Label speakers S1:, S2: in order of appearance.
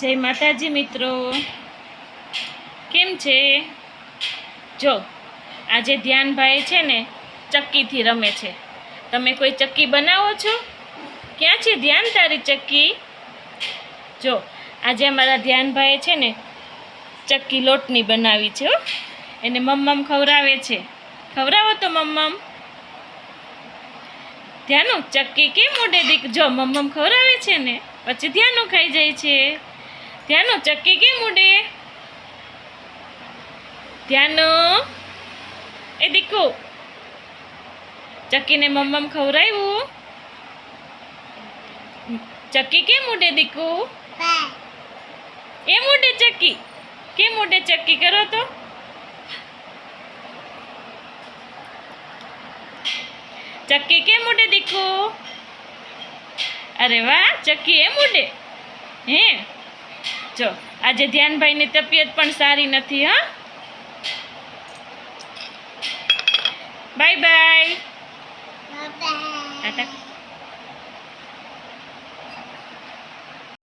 S1: જય માતાજી મિત્રો. કેમ છે? જો, આજે ધ્યાનભાઈ છે ને ચક્કીથી રમે છે. તમે કોઈ ચક્કી બનાવો છો? ક્યાં છે ધ્યાન તારી ચક્કી? જો, આજે અમારા ધ્યાનભાઈએ છે ને ચક્કી લોટની બનાવી છે એને મમ્મમ ખવડાવે છે. ખવડાવો તો મમ્મમ. ધ્યાનો, ચક્કી કેમ મોઢે દીક જો, મમ્મમ ખવડાવે છે ને, પછી ધ્યાનો ખાઈ જાય છે. ધ્યાનો ચક્કી કેમ ઉડે? ધ્યાનો એ દીકુ ચક્કીને મમ્મમ ખવડાવ્યું? ચક્કી કેમ ઉડે દીકુ? એમ ઉડે ચક્કી? કેમ ઉડે ચક્કી કરો તો? ચક્કી કેમ ઉડે દીકુ? અરે વાહ ચક્કી એમ ઉડે. હે? જો આજે ધ્યાનભાઈની તબિયત પણ સારી નથી હા? Bye bye.